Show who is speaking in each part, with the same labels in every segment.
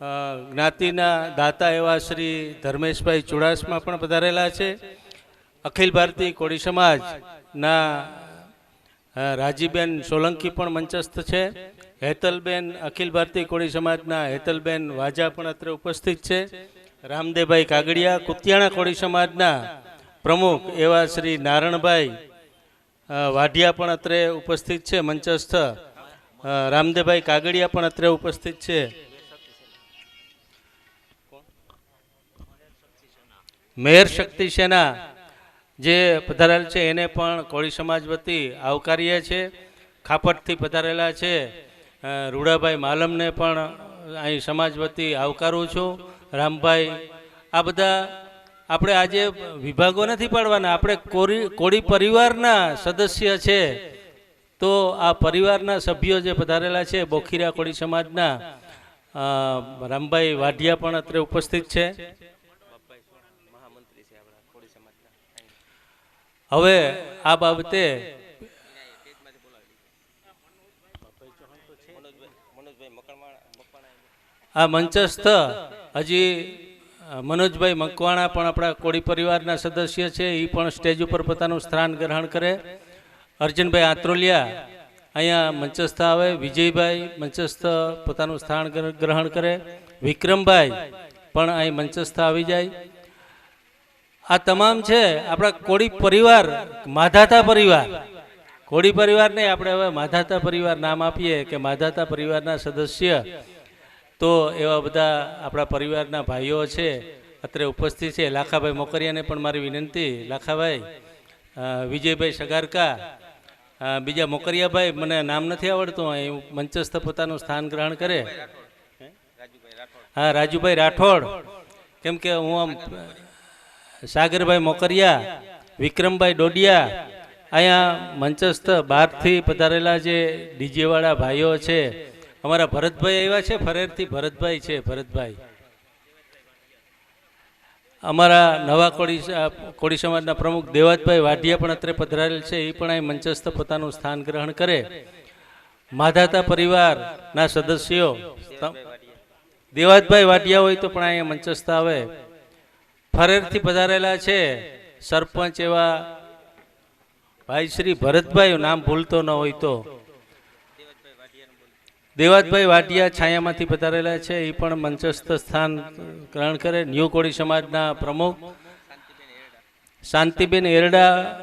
Speaker 1: જ્ઞાતિના દાતા એવા શ્રી ધર્મેશભાઈ ચુડાસમા પણ પધારેલા છે. અખિલ ભારતીય કોળી સમાજના રાજીબેન સોલંકી પણ મંચસ્થ છે. હેતલબેન, અખિલ ભારતીય કોળી સમાજના હેતલબેન વાજા પણ અત્રે ઉપસ્થિત છે. રામદેવભાઈ કાગડિયા, કુતિયાણા કોળી સમાજના પ્રમુખ એવા શ્રી નારણભાઈ વાઢિયા પણ અત્રે ઉપસ્થિત છે, મંચસ્થ. રામદેવભાઈ કાગડિયા પણ અત્રે ઉપસ્થિત છે. મેયર શક્તિ સેના જે પધારેલ છે, એને પણ કોળી સમાજ વતી આવકારીએ છે. ખાપટથી પધારેલા છે રૂડાભાઈ માલમને પણ અહીં સમાજ વતી આવકારું છું. રામભાઈ, આ બધા આપણે આજે વિભાગો નથી પાડવાના, આપણે કોરી, કોળી પરિવારના સદસ્ય છે. તો આ પરિવારના સભ્યો જે પધારેલા છે, બોખીરા કોળી સમાજના રામભાઈ વાઢિયા પણ અત્રે ઉપસ્થિત છે. હવે આ બાબતે આ મંચસ્થ હજી મનોજભાઈ મકવાણા પણ આપણા કોળી પરિવારના સદસ્ય છે. એ પણ સ્ટેજ ઉપર પોતાનું સ્થાન ગ્રહણ કરે. અર્જુનભાઈ આત્રોલિયા અહીંયા મંચસ્થ આવે. વિજયભાઈ મંચસ્થ પોતાનું સ્થાન ગ્રહણ કરે. વિક્રમભાઈ પણ અહીં મંચસ્થ આવી જાય. આ તમામ છે આપણા કોળી પરિવાર, માધાતા પરિવાર. કોળી પરિવાર નહીં, આપણે હવે માધાતા પરિવાર નામ આપીએ કે માધાતા પરિવારના સદસ્ય. તો એવા બધા આપણા પરિવારના ભાઈઓ છે, અત્રે ઉપસ્થિત છે. લાખાભાઈ મોકરિયાને પણ મારી વિનંતી. લાખાભાઈ વિજયભાઈ સગારકા બીજા મોકરિયાભાઈ, મને નામ નથી આવડતું, અહીં મંચસ્થ પોતાનું સ્થાન ગ્રહણ કરે. હા, રાજુભાઈ રાઠોડ. કેમ કે હું આમ સાગરભાઈ મોકરિયા, વિક્રમભાઈ ડોડિયા, અહીંયા મંચસ્થ બહારથી પધારેલા જે ડીજેવાળા ભાઈઓ છે, અમારા ભરતભાઈ આવ્યા છે, ફરેરથી ભરતભાઈ છે, ભરતભાઈ. અમારા નવા કોળી કોળી સમાજના પ્રમુખ દેવાતભાઈ વાઢિયા પણ અત્રે પધરાયેલ છે, એ પણ અહીં મંચસ્થ પોતાનું સ્થાન ગ્રહણ કરે. માધાતા પરિવારના સદસ્યો દેવાતભાઈ વાઢિયા હોય તો પણ અહીંયા મંચસ્થ આવે. ફરેરથી પધારેલા છે. સરપંચ એવા ભાઈ શ્રી ભરતભાઈ, નામ ભૂલતો ન હોય તો. દેવાતભાઈ વાટિયા છાયામાંથી પધારેલા છે. એ પણ મંચસ્થ સ્થાન ગ્રહણ કરે. ન્યૂ કોળી સમાજના પ્રમુખ. શાંતિબેન એરડા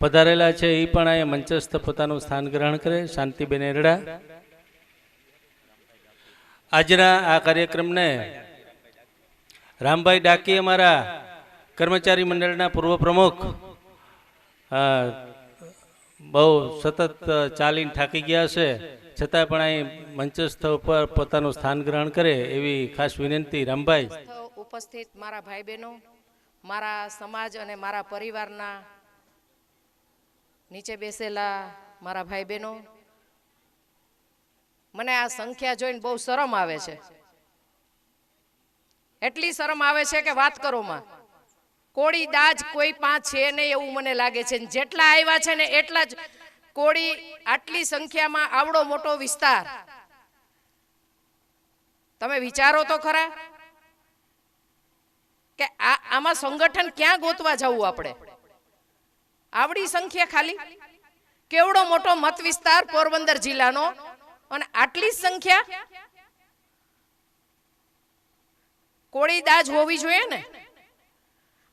Speaker 1: પધારેલા છે. એ પણ અહીંયા મંચસ્થ પોતાનું સ્થાન ગ્રહણ કરે. શાંતિબેન એરડા. આજના આ કાર્યક્રમને રામભાઈ ડાકી અમારા કર્મચારી મંડળના પૂર્વ પ્રમુખ. બહુ સતત ચાલીને થાકી ગયા છે. છતાં પણ અહીં મંચસ્થ ઉપર પોતાનું સ્થાન ગ્રહણ કરે એવી ખાસ વિનંતી રામભાઈ.
Speaker 2: ઉપસ્થિત મારા ભાઈ બહેનો મારા સમાજ અને મારા પરિવારના નીચે બેસેલા મારા ભાઈ બહેનો મને આ સંખ્યા જોઈને બહુ શરમ આવે છે. એટલી શરમ આવે છે કે વાત કરો માં. કોળી દાજ કોઈ પાંચ છે નહીં એવું મને લાગે છે. જેટલા આવ્યા છે ને એટલા જ કોળી આટલી સંખ્યામાં આવડો મોટો વિસ્તાર. તમે વિચારો તો ખરા કે આ આમાં સંગઠન ક્યાં ગોતવા જવું આપણે? આવડી સંખ્યા ખાલી? કેવડો મોટો મત વિસ્તાર પોરબંદર જિલ્લાનો? અને આટલી સંખ્યા કોળી દાજ હોવી જોઈએ ને?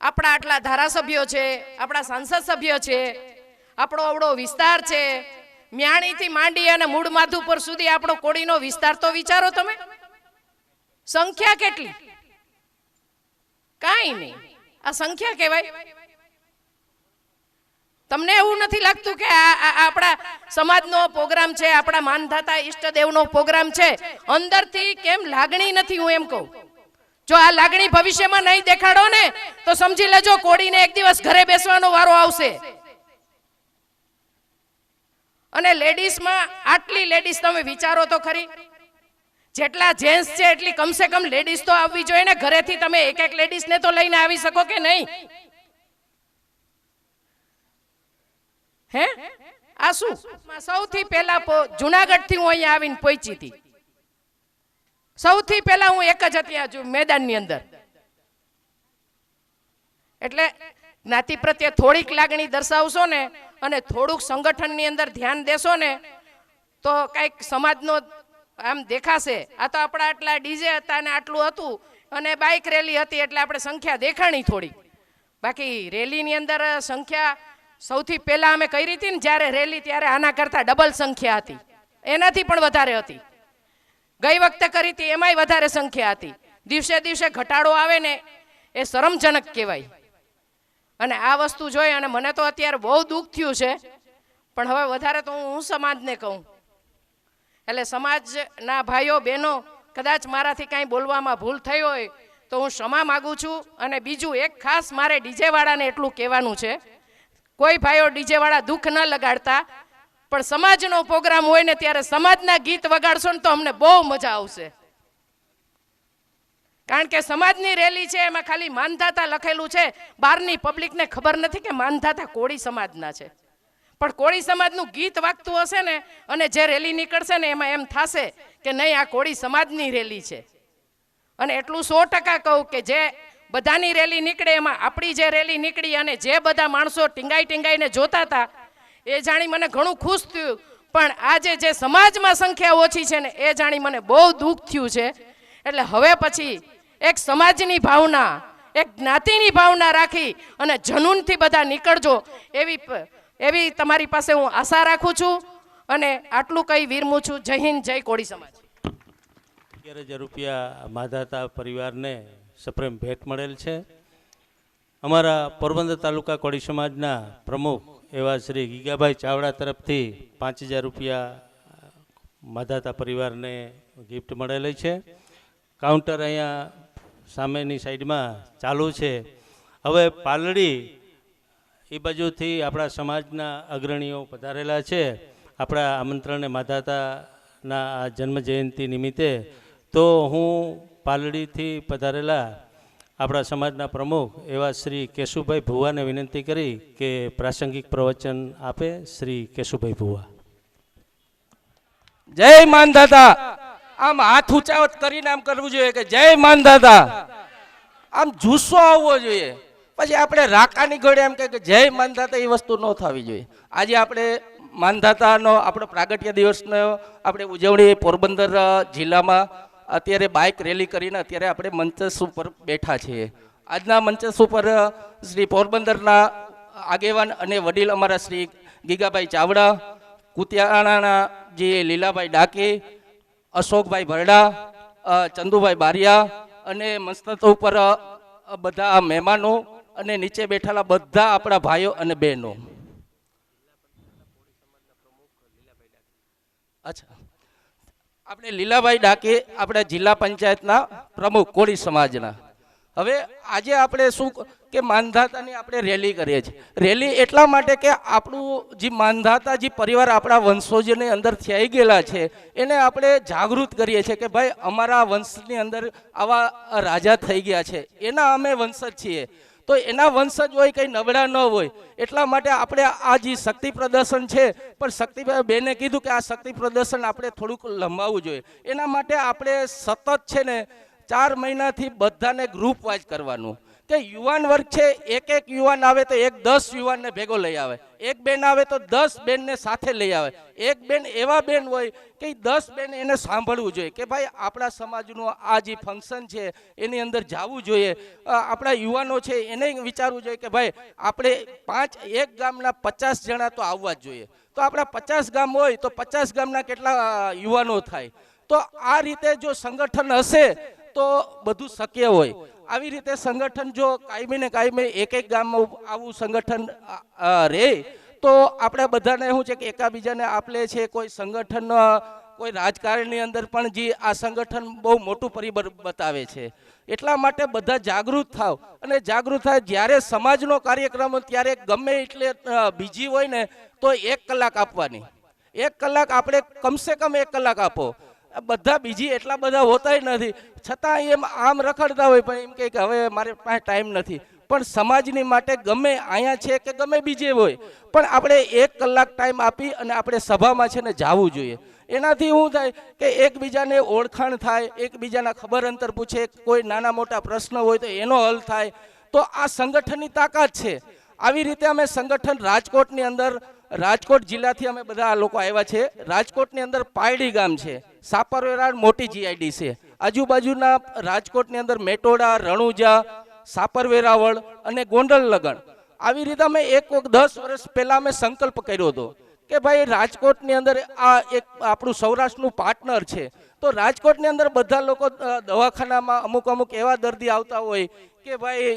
Speaker 2: આપણા આટલા ધારાસભ્યો છે, આપણા સાંસદ સભ્યો છે, આપણો અવડો વિસ્તાર છે. મ્યાણીથી માંડી અને મૂળ માધુપુર સુધી આપણો કોળીનો વિસ્તાર તો વિચારો તમે. સંખ્યા કેટલી? કાંઈ નહીં. આ સંખ્યા કહેવાય. તમને એવું નથી લાગતું કે આ આપણા સમાજનો પ્રોગ્રામ છે, આપણા માનધાતા ઈષ્ટદેવનો પ્રોગ્રામ છે? અંદરથી કેમ લાગણી નથી હું એમ કહું? જો આ લાગણી ભવિષ્યમાં નહીં દેખાડો ને, તો સમજી લેજો કોડીને એક દિવસ ઘરે બેસવાનો વારો આવશે. અને લેડીઝમાં આટલી લેડીઝ તમે વિચારો તો ખરી. જેટલા જેન્ટ્સ છે એટલી કમસે કમ લેડીઝ તો આવવી જોઈએ ને, ઘરેથી તમે એક એક લેડીઝને તો લઈને આવી શકો કે નહીં? હે? આ શું? સૌથી પહેલા જુનાગઢથી હું અહીંયા આવીને પહોંચી હતી. સૌથી પહેલા હું એક જ હતી આ મેદાનની અંદર. એટલે જ્ઞાતિ પ્રત્યે થોડીક લાગણી દર્શાવશો ને અને થોડુંક સંગઠનની અંદર ધ્યાન દેશો ને, તો કંઈક સમાજનો આમ દેખાશે. આ તો આપણા આટલા ડીજે હતા ને આટલું હતું અને બાઇક રેલી હતી એટલે આપણે સંખ્યા દેખાણી થોડી બાકી રેલીની અંદર સંખ્યા સૌથી પહેલાં અમે કરી હતી ને જ્યારે રેલી ત્યારે આના કરતાં ડબલ સંખ્યા હતી. એનાથી પણ વધારે હતી. ગઈ વખતે કરી હતી, એમાંય વધારે સંખ્યા હતી. દિવસે દિવસે ઘટાડો આવે ને, એ શરમજનક કહેવાય. અને આ વસ્તુ જોઈ અને મને તો અત્યારે બહુ દુઃખ થયું છે. પણ હવે વધારે તો હું સમાજને કહું. એટલે સમાજના ભાઈઓ, બહેનો, કદાચ મારાથી કાંઈ બોલવામાં ભૂલ થઈ હોય, તો હું ક્ષમા માગું છું અને બીજું એક ખાસ મારે ડીજેવાળાને એટલું કહેવાનું છે. કોઈ ભાઈઓ ડીજેવાળા દુઃખ ન લગાડતા પણ સમાજનો પ્રોગ્રામ હોય ને ત્યારે સમાજના ગીત વગાડશો ને તો અમને બહુ મજા આવશે. કારણ કે સમાજની રેલી છે, એમાં ખાલી માનધાતા લખેલું છે. બહારની પબ્લિકને ખબર નથી કે માનધાતા કોળી સમાજના છે. પણ કોળી સમાજનું ગીત વાગતું હશે ને, અને જે રેલી નીકળશે ને, એમાં એમ થશે કે નહીં, આ કોળી સમાજની રેલી છે. અને એટલું સો ટકા કહું કે જે બધાની રેલી નીકળે, એમાં આપણી જે રેલી નીકળી અને જે બધા માણસો ટીંગાઈ ટીંગાઈને જોતા હતા એ જાણી મને ઘણું ખુશ થયું. પણ આજે જે સમાજમાં સંખ્યા ઓછી છે ને, એ જાણી મને બહુ દુઃખ થયું છે. એટલે હવે પછી એક સમાજની ભાવના, એક જ્ઞાતિની ભાવના રાખી અને જનૂનથી બધા નીકળજો એવી એવી તમારી પાસે હું આશા રાખું છું અને આટલું કહી વિરમું છું. જય હિન્દ, જય કોળી સમાજ.
Speaker 1: અગિયાર હજાર રૂપિયા માધાતા પરિવારને સપ્રેમ ભેટ મળેલ છે. અમારા પોરબંદર તાલુકા કોળી સમાજના પ્રમુખ એવા શ્રી ગીગાભાઈ ચાવડા તરફથી પાંચ હજાર રૂપિયા માધાતા પરિવારને ગિફ્ટ મળેલી છે. કાઉન્ટર અહીંયા સામેની સાઈડમાં ચાલુ છે. હવે પાલડી એ બાજુથી આપણા સમાજના અગ્રણીઓ પધારેલા છે. આપણા આમંત્રણને માધાતાના આ જન્મ જયંતિ નિમિત્તે તો હું પાલડીથી પધારેલા આપણા સમાજના પ્રમુખ એવા શ્રી કેશુભાઈ ભુવાને વિનંતી કરી કે પ્રાસંગિક પ્રવચન આપે શ્રી કેશુભાઈ ભુવા.
Speaker 3: જય માનદાતા આમ હાથ ઉંચાવત કરીને આમ કરવું જોઈએ કે જય માનદાતા આમ જુસ્સો આવવો જોઈએ. પછી આપણે રાકાની ઘોડે એમ કે જય માનદાતા એ વસ્તુ ન થવી જોઈએ. આજે આપણે માનદાતાનો આપણો પ્રાગટ્ય દિવસનો, આપણે ઉજવણી પોરબંદર જિલ્લામાં અત્યારે બાઇક રેલી કરીને અત્યારે આપણે મંચસ ઉપર બેઠા છીએ. આજના મંચસ ઉપર શ્રી પોરબંદરના આગેવાન અને વડીલ અમારા શ્રી ગીગાભાઈ ચાવડા, કુતિયાણાના જે લીલાભાઈ ડાકે, અશોકભાઈ ભરડા ચંદુભાઈ બારિયા અને મંચ ઉપર બધા મહેમાનો અને નીચે બેઠેલા બધા આપણા ભાઈઓ અને બહેનો. અચ્છા. આપણે લીલાભાઈ ડાકે આપણા જિલ્લા પંચાયતના પ્રમુખ, કોળી સમાજના. હવે આજે આપણે શું કે માનધાતાની આપણે રેલી કરીએ છીએ. રેલી એટલા માટે કે આપણું જે માનધાતા, જે પરિવાર આપણા વંશોજની અંદર થઈ ગયેલા છે, એને આપણે જાગૃત કરીએ છીએ કે ભાઈ અમારા વંશની અંદર આવા રાજા થઈ ગયા છે. એના અમે વંશજ છીએ. તો એના વંશજ હોય, કંઈ નબળા ન હોય, એટલા માટે આપણે આ જે શક્તિ પ્રદર્શન છે, પણ શક્તિ બેને કીધું કે આ શક્તિ પ્રદર્શન આપણે થોડુંક લંબાવવું જોઈએ. એના માટે આપણે સતત છે ને, ચાર મહિનાથી બધાને ગ્રુપ વાઇઝ કરવાનું. કે યુવાન વર્ગ છે, એક એક યુવાન આવે તો એક દસ યુવાનને ભેગો લઈ આવે. એક બેન આવે તો દસ બેનને સાથે લઈ આવે. એક બેન એવા બેન હોય કે દસ બેન એને સાંભળવું જોઈએ કે ભાઈ આપણા સમાજનું આ જે ફંક્શન છે, એની અંદર જવું જોઈએ. આપણા યુવાનો છે એને વિચારવું જોઈએ કે ભાઈ આપણે પાંચ, એક ગામના પચાસ જણા તો આવવા જ જોઈએ. તો આપણા પચાસ ગામ હોય તો પચાસ ગામના કેટલા યુવાનો થાય? તો આ રીતે જો સંગઠન હશે તો બધું શક્ય હોય. આવી રીતે સંગઠન જો કાયમી ને કાયમી એક એક ગામમાં આવું સંગઠન રહે તો આપણે બધાને શું છે કે એકાબીજાને આપલે છે, કોઈ સંગઠન કોઈ રાજકારણની અંદર પણ જે આ સંગઠન બહુ મોટું પરિબળ બતાવે છે. એટલા માટે બધા જાગૃત થાવ. અને જાગૃત થાય જ્યારે સમાજનો કાર્યક્રમ ત્યારે ગમે એટલે બીજી હોય ને, તો એક કલાક આપવાની. એક કલાક આપણે કમસે કમ એક કલાક આપો. બધા બીજી એટલા બધા હોતાય નથી. છતાં એમ આમ રખડતા હોય પણ એમ કે હવે મારે પાસે ટાઈમ નથી. પણ સમાજની માટે ગમે અહીંયા છે કે ગમે બીજે હોય, પણ આપણે એક કલાક ટાઈમ આપી અને આપણે સભામાં છે ને જવું જોઈએ. એનાથી શું થાય કે એકબીજાને ઓળખાણ થાય, એકબીજાના ખબર અંતર પૂછે, કોઈ નાના મોટા પ્રશ્ન હોય તો એનો હલ થાય. તો આ સંગઠનની તાકાત છે. આવી રીતે અમે સંગઠન રાજકોટની અંદર રાજકોટ જિલ્લાથી અમે બધા લોકો આવ્યા છે. રાજકોટની અંદર પાયડી ગામ છે. સાપરવેરા મોટી જીઆઈડી છે. આજુબાજુના રાજકોટની અંદર મેટોડા, રણુજા સાપર વેરાવળ અને ગોંડલ લગણ. આવી રીતે અમે એક દસ વર્ષ પહેલાં અમે સંકલ્પ કર્યો હતો કે ભાઈ રાજકોટની અંદર આ એક આપણું સૌરાષ્ટ્રનું પાર્ટનર છે. તો રાજકોટની અંદર બધા લોકો દવાખાનામાં અમુક અમુક એવા દર્દી આવતા હોય કે ભાઈ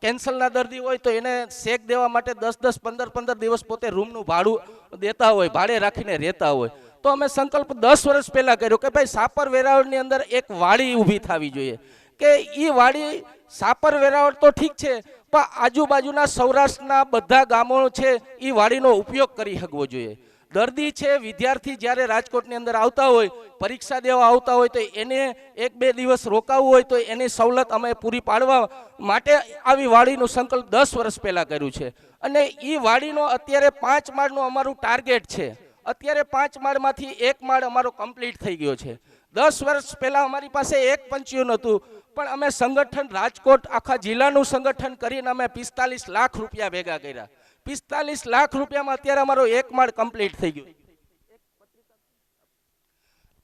Speaker 3: કેન્સરના દર્દી હોય તો એને શેક દેવા માટે દસ દસ, પંદર પંદર દિવસ પોતે રૂમનું ભાડું દેતા હોય, ભાડે રાખીને રહેતા હોય. તો અમે સંકલ્પ દસ વર્ષ પહેલાં કર્યો કે ભાઈ સાપર વેરાવળની અંદર એક વાડી ઊભી થવી જોઈએ. કે એ વાડી સાપર વેરાવળ તો ઠીક છે, પણ આજુબાજુના સૌરાષ્ટ્રના બધા ગામો છે એ વાડીનો ઉપયોગ કરી શકવો જોઈએ. દર્દી છે, વિદ્યાર્થી જ્યારે રાજકોટની અંદર આવતા હોય, પરીક્ષા દેવા આવતા હોય, તો એને એક બે દિવસ રોકાવવું હોય, તો એની સવલત અમે પૂરી પાડવા માટે આવી વાડીનું સંકલ્પ દસ વર્ષ પહેલાં કર્યું છે. અને એ વાડીનો અત્યારે પાંચ માળનું અમારું ટાર્ગેટ છે. અત્યારે પાંચ માળમાંથી એક માળ અમારો કમ્પ્લીટ થઈ ગયો છે. દસ વર્ષ પહેલાં અમારી પાસે એક પંચ્યું નહોતું, પણ અમે સંગઠન રાજકોટ આખા જિલ્લાનું સંગઠન કરીને અમે પિસ્તાલીસ લાખ રૂપિયા ભેગા કર્યા. પિસ્તાલીસ લાખ રૂપિયામાં અત્યારે અમારો એક માળ કમ્પ્લીટ થઈ ગયો.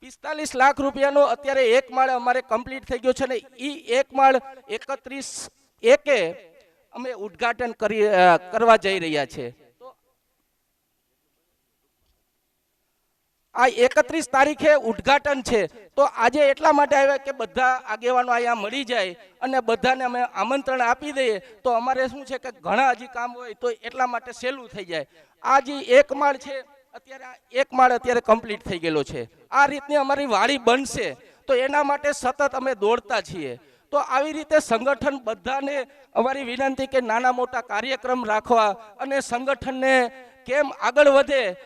Speaker 3: પિસ્તાલીસ લાખ રૂપિયાનો અત્યારે એક માળ અમારે કમ્પ્લીટ થઈ ગયો છે ને એ એક માળ એકત્રીસ એકે અમે ઉદ્ઘાટન કરી કરવા જઈ રહ્યા છે. આ એકત્રીસ તારીખે ઉદ્ઘાટન છે. તો આજે એટલા માટે આવ્યા કે બધા આગેવાનો અહીંયા મળી જાય અને બધાને અમે આમંત્રણ આપી દઈએ. તો અમારે શું છે કે ઘણા હજી કામ હોય તો એટલા માટે સહેલું થઈ જાય. આ જે એક માળ છે, અત્યારે એક માળ અત્યારે કમ્પ્લીટ થઈ ગયેલો છે. આ રીતની અમારી વાડી બનશે. તો એના માટે સતત અમે દોડતા છીએ. તો આવી રીતે સંગઠન બધાને અમારી વિનંતી કે નાના મોટા કાર્યક્રમ રાખવા અને સંગઠનને કેમ આગળ વધે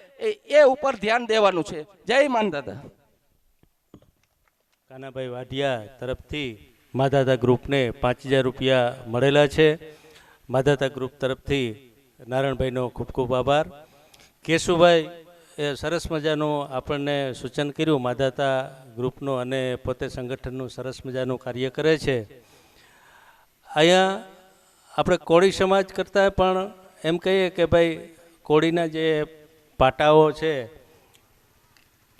Speaker 3: એ- ઉપર ધ્યાન દેવાનું છે. જય માનદાદા
Speaker 1: કાનાભાઈ વાઢિયા તરફથી માધાતા ગ્રુપને પાંચ હજાર રૂપિયા મળેલા છે. માધાતા ગ્રુપ તરફથી નારાયણભાઈનો ખૂબ ખૂબ આભાર. કેશુભાઈ, એ સરસ મજાનું આપણને સૂચન કર્યું માધાતા ગ્રુપનું અને પોતે સંગઠનનું સરસ મજાનું કાર્ય કરે છે. અહીંયા આપણે કોળી સમાજ કરતાં પણ એમ કહીએ કે ભાઈ કોળીના જે પાટાઓ છે,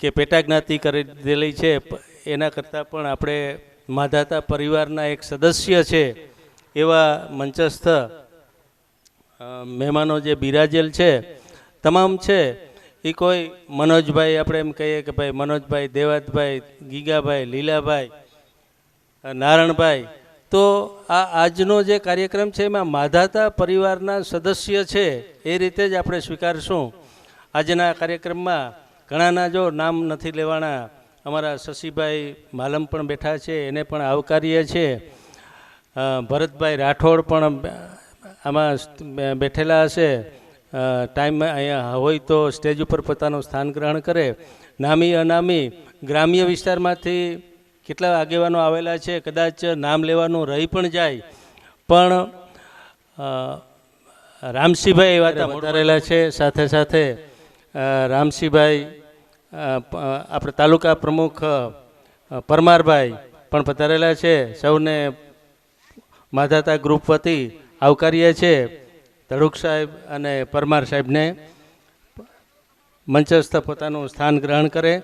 Speaker 1: કે પેટા જ્ઞાતિ કરી દેલી છે, એના કરતાં પણ આપણે માધાતા પરિવારના એક સદસ્ય છે, એવા મંચસ્થ મહેમાનો જે બિરાજેલ છે, તમામ છે, એ કોઈ મનોજભાઈ આપણે એમ કહીએ કે ભાઈ મનોજભાઈ દેવાતભાઈ, ગીગાભાઈ, લીલાભાઈ, નારણભાઈ તો આ આજનો જે કાર્યક્રમ છે એમાં માધાતા પરિવારના સદસ્ય છે, એ રીતે જ આપણે સ્વીકારશું. આજના કાર્યક્રમમાં ઘણાના જો નામ નથી લેવાના, અમારા શશીભાઈ માલમ પણ બેઠા છે, એને પણ આવકારીએ છીએ ભરતભાઈ રાઠોડ પણ આમાં બેઠેલા હશે. ટાઈમ અહીંયા હોય તો સ્ટેજ ઉપર પોતાનું સ્થાન ગ્રહણ કરે. નામી અનામી ગ્રામ્ય વિસ્તારમાંથી કેટલા આગેવાનો આવેલા છે, કદાચ નામ લેવાનું રહી પણ જાય. પણ રામસિંહભાઈ એવા વધારેલા છે. સાથે સાથે રામસિંહભાઈ આપણે તાલુકા પ્રમુખ પરમારભાઈ પણ પધારેલા છે. સૌને માધાતા ગ્રુપ વતી આવકારીએ છીએ ધડુક સાહેબ અને પરમાર સાહેબને મંચસ્થ પોતાનું સ્થાન ગ્રહણ કરે.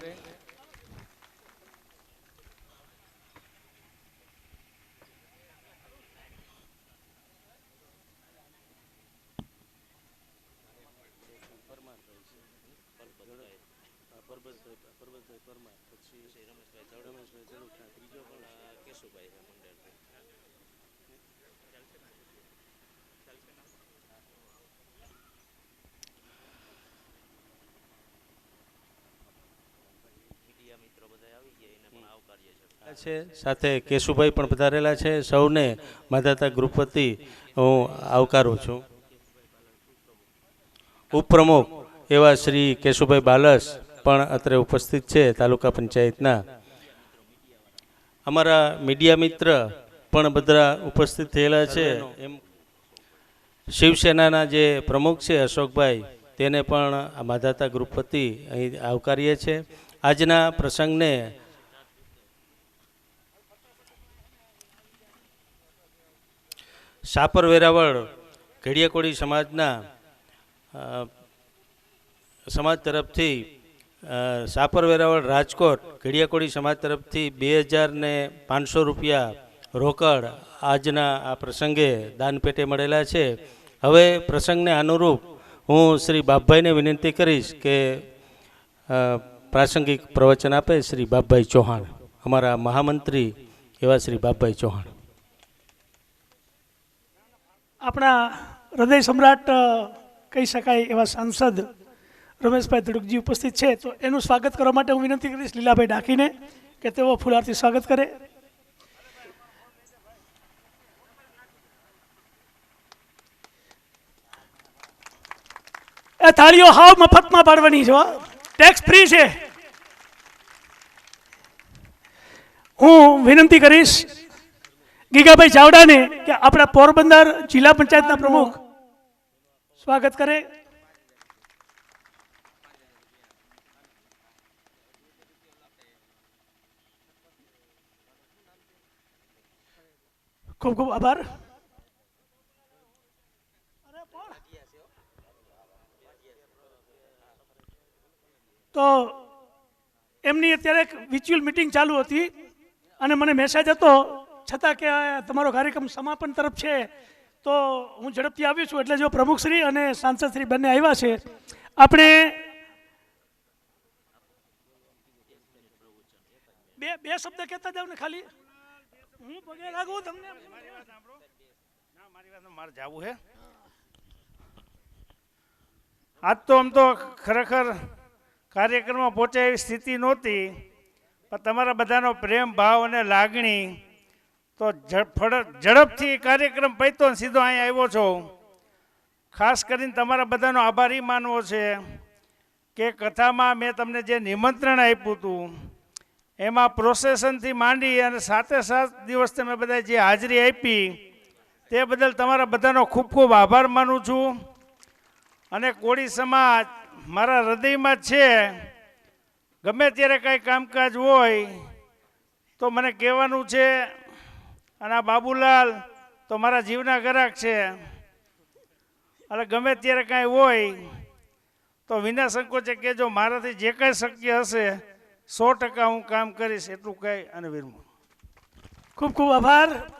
Speaker 1: છે સાથે કેશુભાઈ પણ પધારેલા છે સૌને માધાતા ગ્રુપ વતી હું આવકારું છું. ઉપપ્રમુખ એવા શ્રી કેશુભાઈ બાલસ પણ અત્રે ઉપસ્થિત છે તાલુકા પંચાયતના. અમારા મીડિયા મિત્ર પણ બધા ઉપસ્થિત થયેલા છે. એમ શિવસેનાના જે પ્રમુખ છે અશોકભાઈ તેને પણ આ માધાતા ગૃહપતિ અહીં આવકારીએ છીએ. આજના પ્રસંગને સાપર વેરાવળ ઘડિયાકોડી સમાજના સમાજ તરફથી સાપર વેરાવળ રાજકોટ ઘડિયાકોડી સમાજ તરફથી બે હજાર ને પાંચસો રૂપિયા રોકડ આજના આ પ્રસંગે દાન પેટે મળેલા છે. હવે પ્રસંગને અનુરૂપ હું શ્રી બાપભાઈને વિનંતી કરીશ કે પ્રાસંગિક પ્રવચન આપે શ્રી બાપભાઈ ચૌહાણ. અમારા મહામંત્રી એવા શ્રી બાપભાઈ ચૌહાણ.
Speaker 4: આપણા હૃદય સમ્રાટ કહી શકાય એવા સાંસદ રમેશભાઈ ધડુકજી ઉપસ્થિત છે, તો એનું સ્વાગત કરવા માટે હું વિનંતી કરીશ લીલાભાઈ ડાકીને કે તેઓ ફુલારથી સ્વાગત કરે. એ થાળીઓ હાવ મફતમાં પાડવાની છે. ટેક્સ ફ્રી છે. હું વિનંતી કરીશ ગીગાભાઈ ચાવડાને કે આપણા પોરબંદર જિલ્લા પંચાયતના પ્રમુખ સ્વાગત કરે. ખૂબ ખૂબ આભાર. તો એમની અત્યારે એક વિચ્યુઅલ મિટિંગ ચાલુ હતી અને મને મેસેજ હતો, છતાં કે તમારો કાર્યક્રમ સમાપન તરફ છે, તો હું ઝડપથી આવ્યો છું. એટલે જો પ્રમુખશ્રી અને સાંસદશ્રી બંને આવ્યા છે, આપણે બે બે શબ્દ કહેતા જાવ ને ખાલી? હું પગે લાગુ તમને?
Speaker 5: મારી વાત મારે જવું હે આજ તો આમ તો ખરેખર કાર્યક્રમમાં પહોંચે એવી સ્થિતિ નહોતી, પણ તમારા બધાનો પ્રેમ, ભાવ અને લાગણી તો ઝડપથી કાર્યક્રમ પૈતો સીધો અહીં આવ્યો છો. ખાસ કરીને તમારા બધાનો આભારી માનવો છે કે કથામાં મેં તમને જે નિમંત્રણ આપ્યું હતું, એમાં પ્રોસેસનથી માંડી અને સાતે સાત દિવસ તમે બધા જે હાજરી આપી, તે બદલ તમારા બધાનો ખૂબ ખૂબ આભાર માનું છું. અને કોળી સમાજ મારા હૃદયમાં છે, ગમે ત્યારે કાંઈ કામકાજ હોય, તો મને કહેવાનું છે, અને આ બાબુલાલ તો મારા જીવના ગ્રાહક છે. એટલે ગમે ત્યારે કાંઈ હોય, તો વિના સંકોચે કહેજો, મારાથી જે કાંઈ શક્ય હશે, સો ટકા હું કામ કરીશ, એટલું કહી અને વિરમું.
Speaker 4: ખૂબ ખૂબ આભાર.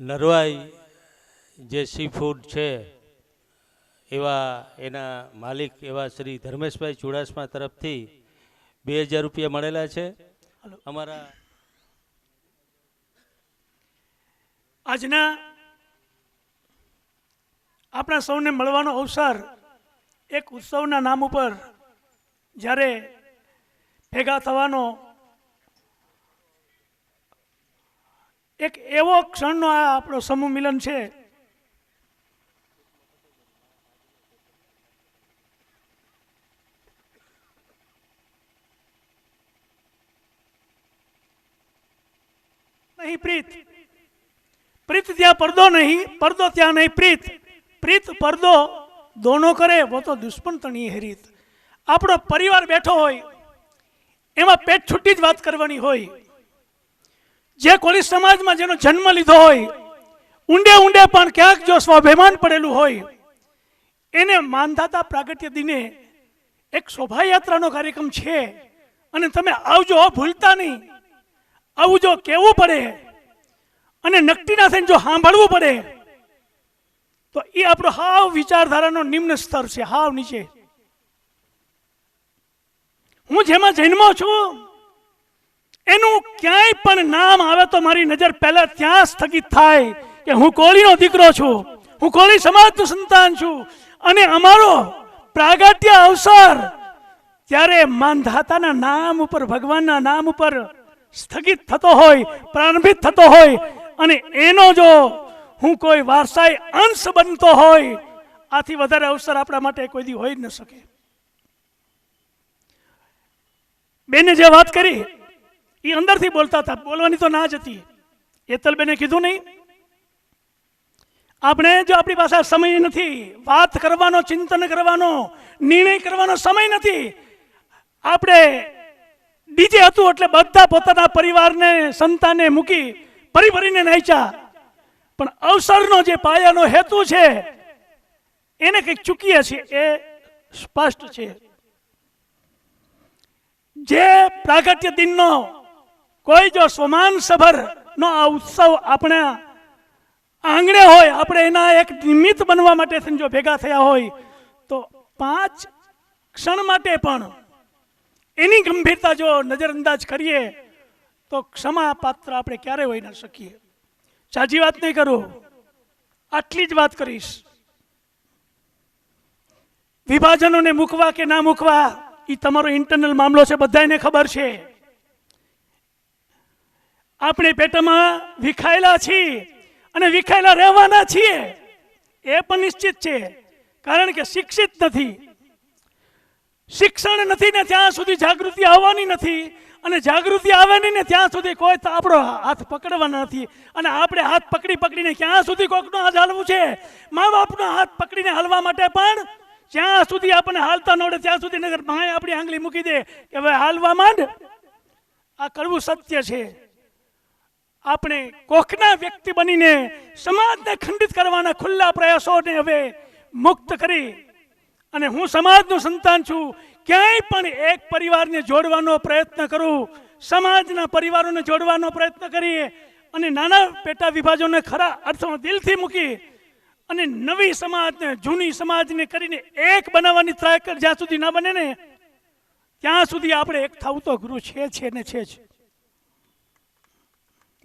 Speaker 1: નરવાઈ જે સી ફૂડ છે એવા એના માલિક એવા શ્રી ધર્મેશભાઈ ચુડાસમા તરફથી બે હજાર રૂપિયા મળેલા છે. અમારા
Speaker 4: આજના આપણા સૌને મળવાનો અવસર એક ઉત્સવના નામ ઉપર જ્યારે ભેગા થવાનો એક એવો ક્ષણનો આ આપણો સમૂહ મિલન છે. નહીં પ્રીત. પ્રીત ત્યાં પડદો નહીં, પડદો ત્યાં નહીં પ્રીત. પ્રીત પડદો દોનો કરે, વો તો દુશ્મન તણી હરીત. આપણો પરિવાર બેઠો હોય, એમાં પેટ છૂટી જ વાત કરવાની હોય. જે કોળી સમાજમાં જેનો જન્મ લીધો હોય, ઊંડે ઊંડે પણ ક્યાંક જો સ્વાભિમાન પડેલું હોય, એને માનધાતા પ્રાગટ્ય દિને એક શોભાયાત્રાનો કાર્યક્રમ છે. અને તમે આવજો ભૂલતા નહીં. આવું જો કેવું પડે? અને નકટીના થઈને જો સાંભળવું પડે, તો એ આપણો હાવ વિચારધારાનો નિમ્ન સ્તર છે, હાવ નીચે. હું જેમાં જન્મો છું એનું ક્યાંય પણ નામ આવે તો મારી નજર પહેલા ત્યાં સ્થગિત થાય કે હું કોળીનો દીકરો છું, હું કોળી સમાજનું સંતાન છું. અને અમારો પ્રાગટ્ય અવસર ત્યારે માનધાતાના નામ ઉપર, ભગવાનના નામ ઉપર સ્થગિત થતો હોય, પ્રારંભિત થતો હોય. અને એનો જો હું કોઈ વારસાઈ અંશ બનતો હોય, આથી વધારે અવસર આપણા માટે કોઈ દી હોઈ જ ન શકે. બેને જે વાત કરી એ અંદરથી બોલતા હતા. બોલવાની તો ના જ હતી. એતલબેને કીધું નહીં. આપણે જો આપણી પાસે સમય નથી, વાત કરવાનો, ચિંતન કરવાનો, નિર્ણય કરવાનો સમય નથી, આપણે ડીજે હતું એટલે બધા પોતાના પરિવારને સંતાને મૂકી ફરી ભરીને નાચ્યા. પણ અવસરનો જે પાયાનો હેતુ છે, એને કંઈક ચૂકીએ છીએ એ સ્પષ્ટ છે. જે પ્રાગટ્ય દિનનો કોઈ જો સ્વમાન સભર નો આ ઉત્સવ આપણા આંગણે હોય, આપણે એના એક નિમિત્ત બનવા માટે જો ભેગા થયા હોય, તો પાંચ ક્ષણ માટે પણ એની ગંભીરતા જો નજરઅંદાજ કરીએ, તો ક્ષમા પાત્ર આપણે ક્યારે હોઈ ન શકીએ. સાચી વાત નહીં કરું? આટલી જ વાત કરીશ. વિભાજનોને મૂકવા કે ના મૂકવા એ તમારો ઇન્ટરનલ મામલો છે બધાને ખબર છે. આપણે પેટમાં વિખાયેલા છીએ અને વિખાયેલા રહેવાના છીએ. એ પણ નિશ્ચિત છે, કારણ કે શિક્ષિત નથી. શિક્ષણ નથી ને ત્યાં સુધી જાગૃતિ આવવાની નથી અને જાગૃતિ આવે નહીં ને ત્યાં સુધી કોઈ આપણો હાથ પકડવાના નથી અને આપણે હાથ પકડી પકડીને ક્યાં સુધી કોકનો હાથ હાલવું છે? મા બાપનો હાથ પકડીને હાલવા માટે પણ જ્યાં સુધી આપણને હાલતા નડે ત્યાં સુધી નગર માએ આપણી આંગળી મૂકી દે કે હવે હાલવા માંડ. આ કરવું સત્ય છે. આપણે કોખના વ્યક્તિ બનીને સમાજને ખંડિત કરવાના ખુલ્લા પ્રયાસોને હવે મુક્ત કરી અને હું સમાજનું સંતાન છું, ક્યાંય પણ એક પરિવારને જોડવાનો પ્રયત્ન કરું, સમાજના પરિવારોને જોડવાનો પ્રયત્ન કરીએ અને નાના પેટા વિભાજોને ખરા અર્થમાં દિલથી મૂકી અને નવી સમાજને, જૂની સમાજને કરીને એક બનાવવાની ટ્રાય કર જ્યાં સુધી ના બને ને, ત્યાં સુધી આપણે એક થવું તો ગુરુ છે છે ને છે જ.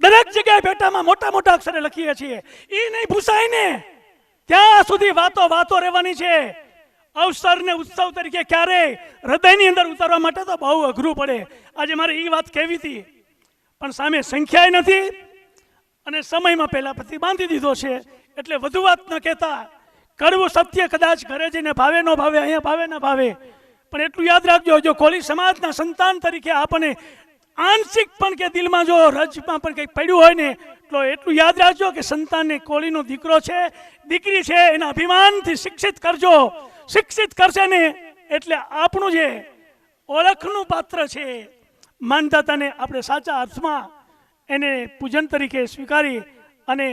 Speaker 4: દરેક જગ્યાએ બેટામાં મોટા મોટા અક્ષરે લખીએ છીએ. એ નહીં ભૂસાય ને. ત્યાં સુધી વાતો વાતો રહેવાની છે. અવસર ને ઉત્સવ તરીકે ક્યારે હૃદયની અંદર ઉતારવા માટે તો બહુ અઘરું પડે. આજે મારે એ વાત કહેવી હતી, પણ સામે સંખ્યાએ નથી અને સમયમાં પહેલા પછી બાંધી દીધો છે. એટલે વધુ વાત ન કહેતા. કરવું સત્ય કદાચ ઘરે જઈને ભાવે ન ભાવે, અહીંયા ભાવે ન ભાવે. પણ એટલું યાદ રાખજો, જો કોળી સમાજના સંતાન તરીકે આપણને આંશિક પણ કે દિલમાં જો રજમાં પણ કંઈક પડ્યું હોય ને, તો એટલું યાદ રાખજો કે સંતાનને કોળીનો દીકરો છે, દીકરી છે, એના અભિમાનથી શિક્ષિત કરજો. શિક્ષિત કરશે ને, એટલે આપણું જે ઓળખનું પાત્ર છે, માનદાતાને આપણે સાચા અર્થમાં એને પૂજન તરીકે સ્વીકારી અને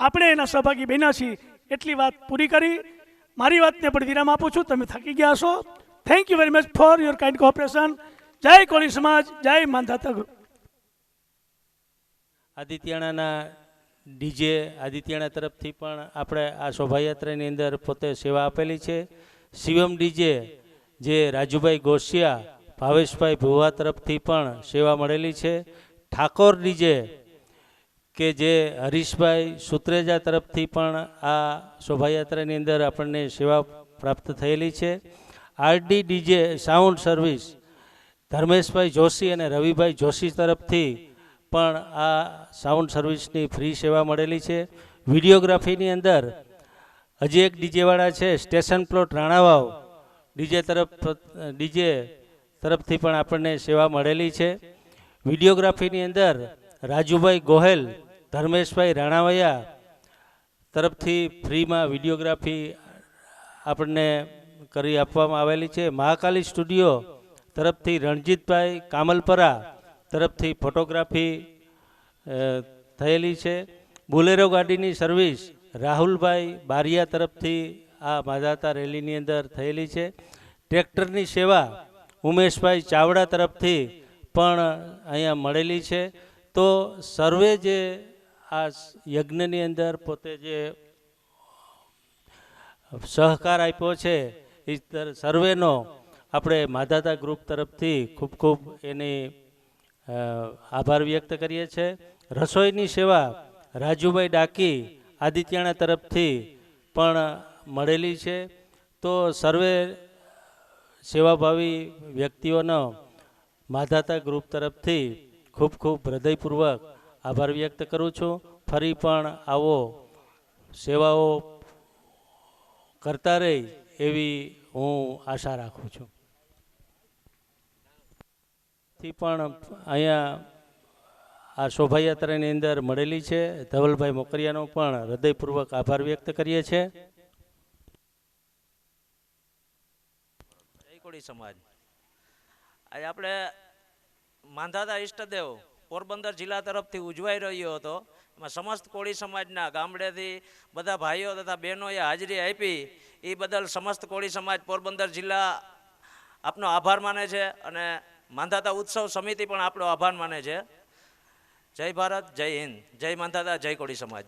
Speaker 4: આપણે એના સહભાગી બન્યા છીએ, એટલી વાત પૂરી કરી. મારી વાતને પણ વિરામ આપું છું. તમે થકી ગયા છો thank you very much for your kind cooperation જય કોળી સમાજ, જય માનધાતા ગુરુ
Speaker 1: આદિત્યણાના ડીજે આદિત્યણા તરફથી પણ આપણે આ શોભાયાત્રાની અંદર પોતે સેવા આપેલી છે. શિવમ ડીજે, જે રાજુભાઈ ગોસિયા, ભાવેશભાઈ ભુવા તરફથી પણ સેવા મળેલી છે. ઠાકોર ડીજે, કે જે હરીશભાઈ સુત્રેજા તરફથી પણ આ શોભાયાત્રાની અંદર આપણને સેવા પ્રાપ્ત થયેલી છે. RD DJ, sound service Dharmeshbhai Joshi અને રવિભાઈ જોશી તરફથી પણ આ સાઉન્ડ સર્વિસની ફ્રી સેવા મળેલી છે. વિડીયોગ્રાફીની અંદર હજી એક ડીજેવાળા છે, સ્ટેશન પ્લોટ રાણાવાવ. ડીજે તરફ, ડીજે તરફથી પણ આપણને સેવા મળેલી છે. વિડીયોગ્રાફીની અંદર રાજુભાઈ ગોહેલ, ધર્મેશભાઈ રાણાવૈયા તરફથી ફ્રીમાં વિડીયોગ્રાફી આપણને કરી આપવામાં આવેલી છે. મહાકાલી સ્ટુડિયો તરફથી રણજીતભાઈ કામલપરા તરફથી ફોટોગ્રાફી થયેલી છે. બોલેરો ગાડીની સર્વિસ રાહુલભાઈ બારિયા તરફથી આ માધાતા રેલીની અંદર થયેલી છે. ટ્રેક્ટરની સેવા ઉમેશભાઈ ચાવડા તરફથી પણ અહીંયા મળેલી છે. તો સર્વે જે આ યજ્ઞની અંદર પોતે જે સહકાર આપ્યો છે એ સર્વેનો આપણે માધાતા ગ્રુપ તરફથી ખૂબ ખૂબ એની આભાર વ્યક્ત કરીએ છીએ. રસોઈની સેવા રાજુભાઈ ડાકી આદિત્યના તરફથી પણ મળેલી છે. તો સર્વે સેવાભાવી વ્યક્તિઓનો માધાતા ગ્રુપ તરફથી ખૂબ ખૂબ હૃદયપૂર્વક આભાર વ્યક્ત કરું છું. ફરી પણ આવો સેવાઓ કરતા રહે એવી હું આશા રાખું છું. થી પણ અહીંયા આ શોભાયાત્રાની અંદર મળેલી છે. ધવલભાઈ મોકરિયાનો પણ હૃદયપૂર્વક આભાર વ્યક્ત કરીએ છીએ.
Speaker 6: જય કોળી સમાજ. આજે આપણે માંધાતા ઈષ્ટદેવ પોરબંદર જિલ્લા તરફથી ઉજવાઈ રહ્યો હતો. એમાં સમસ્ત કોળી સમાજના ગામડેથી બધા ભાઈઓ તથા બહેનોએ હાજરી આપી. એ બદલ સમસ્ત કોળી સમાજ પોરબંદર જિલ્લા આપનો આભાર માને છે અને માંધાતા ઉત્સવ સમિતિ પણ આપણો આભાર માને છે. જય ભારત, જય હિન્દ. જય માંધાતા જય કોળી સમાજ.